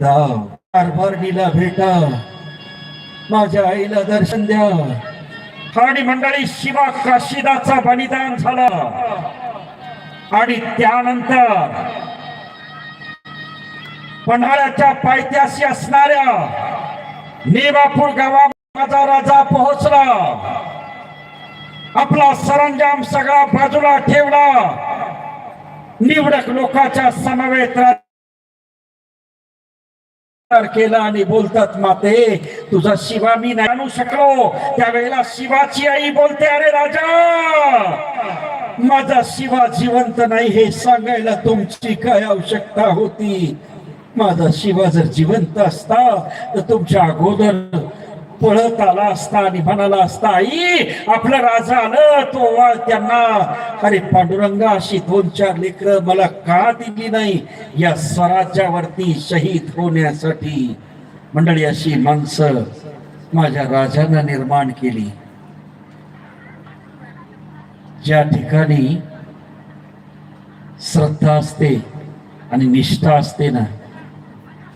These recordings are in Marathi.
एकदा कारभारणीला भेटा. माझ्या आईला दर्शन द्या. आणि मंडळी शिवा काशीदाचा बलिदान झालं. आणि त्यानंतर पन्हाळ्याच्या पायथ्याशी असणाऱ्या नेवापूर गावा माझा राजा पोहोचला. आपला सरंजाम सगळा बाजूला ठेवला. निवडक लोकांच्या समवेत केला आणि बोलतात माते तुझा शिवा मी नाही आणू शकलो. त्यावेळेला शिवाची आई बोलते अरे राजा माझा शिवा जिवंत नाही हे सांगायला तुमची काय आवश्यकता होती? माझा शिवा जर जिवंत असता तर तुमच्या अगोदर पळत आला असता आणि म्हणाला असता आई आपलं राजा आलं तो वा त्यांना. अरे पांडुरंगा अशी दोन चार लेकर मला का दिली नाही या स्वराज्यावरती शहीद होण्यासाठी? मंडळी अशी माणसं माझ्या राजानं निर्माण केली. ज्या ठिकाणी श्रद्धा असते आणि निष्ठा असते ना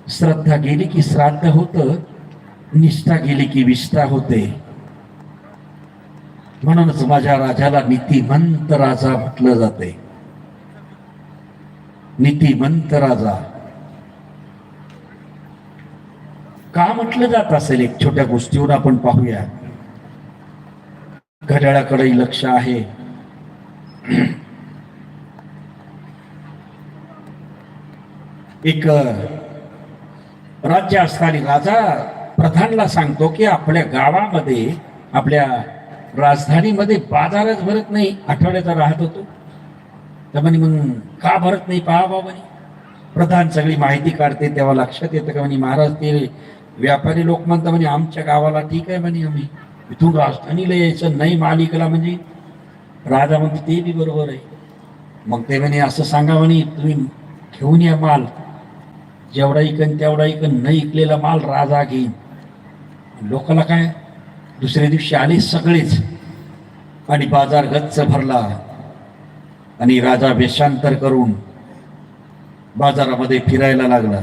श्रद्धा गेली की श्राद्ध होतं निष्ठा गेली की विष्ठा होते. म्हणूनच माझ्या राजाला नीतिमंत राजा म्हटलं जाते. नीतिमंत राजा. का म्हटलं जात असेल? एक छोट्या गोष्टीवर आपण पाहूया. घड्याळाकडे लक्ष आहे. एक राज्य असणारी राजा प्रधानला सांगतो की आपल्या गावामध्ये आपल्या राजधानीमध्ये बाजारच भरत नाही आठवड्याचा राहत होतो. तर म्हणे मग का भरत नाही पहा बाबा म्हणे. प्रधान सगळी माहिती काढते तेव्हा लक्षात येतं का म्हणे महाराज ते व्यापारी लोक म्हणतात म्हणे आमच्या गावाला ठीक आहे म्हणे आम्ही. इथून राजधानीला यायचं नाही मालिकेला म्हणजे. राजा म्हणतो ते बी बरोबर आहे. मग ते म्हणे असं सांगा म्हणे तुम्ही घेऊन या माल. जेवढा इकन तेवढा इकन न इकलेला माल राजा घेईन. लोकाला काय? दुसऱ्या दिवशी आले सगळेच. आणि बाजार गच्च भरला. आणि राजा वेशांतर करून बाजारामध्ये फिरायला लागला.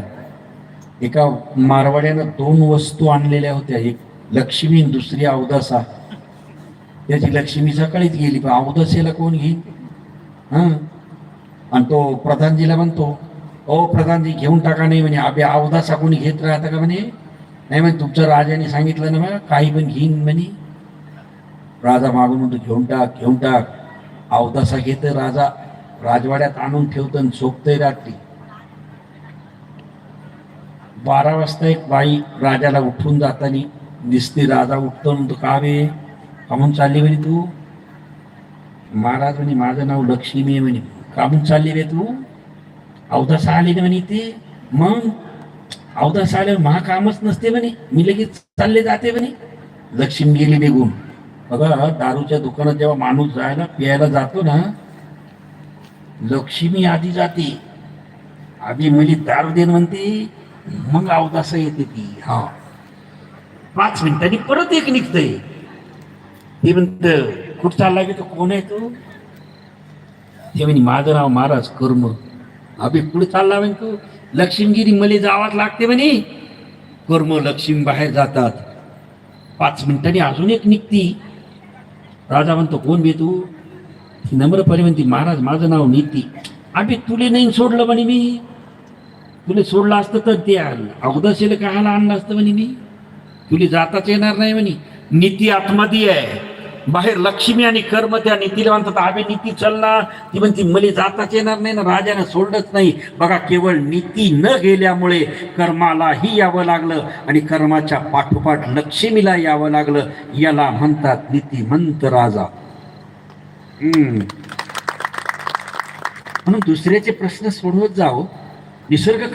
एका मारवाड्यानं दोन वस्तू आणलेल्या होत्या. एक लक्ष्मी आणि दुसरी अवदासा त्याची लक्ष्मी सकाळीच गेली पण अवदासेला कोण घेईल? हां? आणि तो प्रधानजीला म्हणतो ओ प्रधानजी घेऊन टाका नाही म्हणे. अभे अवदासा कोणी घेत राहता का म्हणे? नाही म्हणे तुमच्या राजाने सांगितलं ना मग काही पण घेईन म्हणे. राजा मागून म्हणतो घेऊन टाक घेऊन टाक. अवदासा घेत राजा. राजवाड्यात आणून ठेवतो आणि झोपतंय रात्री. बारा वाजता एक बाई राजाला उठून जातानी दिसते राजा उठतो. म्हणतो का बे? कामून चालली म्हणे तू? महाराज म्हणे माझं नाव लक्ष्मी आहे म्हणे. कामून चालली रे तू? अवदास आली ना म्हणे ते मग अवदास आल्यावर महा कामच नसते म्हणे. मी लगेच चालले जाते म्हणे. लक्ष्मी गेली निघून. बघा दारूच्या दुकानात जेव्हा माणूस जायला प्यायला जातो ना लक्ष्मी आधी जाते. आधी मुली दारू देन म्हणते मग अवदास येते ती. हा. पाच मिनिटांनी परत एक निघतय. ते म्हणत कुठं चालला की तो? कोण आहे तू? ते म्हणे माझं नाव महाराज कर्म. अभि कुठे चालला म्हणे तू? लक्ष्मीगिरी मले जावाच लागते म्हणे. कर्म लक्ष्मी बाहेर जातात. पाच मिनिटांनी अजून एक निघती. राजा म्हणतो कोण बे तू? नम्रपणे म्हणते महाराज माझं नाव नीती. आम्ही तुले नाही सोडलं म्हणे मी. तुले सोडलं असतं तर ते अगोदर कायला आणलं असतं म्हणे मी. तुले जाताच येणार नाही म्हणे. नीती आतमध्ये आहे. बाहेर लक्ष्मी आणि कर्म त्या नीतीला म्हणतात आम्ही नीती चालणार ती म्हणती मले जाताच येणार नाही ना राजाने सोडलंच नाही. बघा केवळ नीती न गेल्यामुळे कर्मालाही यावं लागलं आणि कर्माच्या पाठोपाठ लक्ष्मीला यावं लागलं. याला म्हणतात नीतिमंत राजा. हम्म. म्हणून दुसऱ्याचे प्रश्न सोडवत जाओ हो. निसर्ग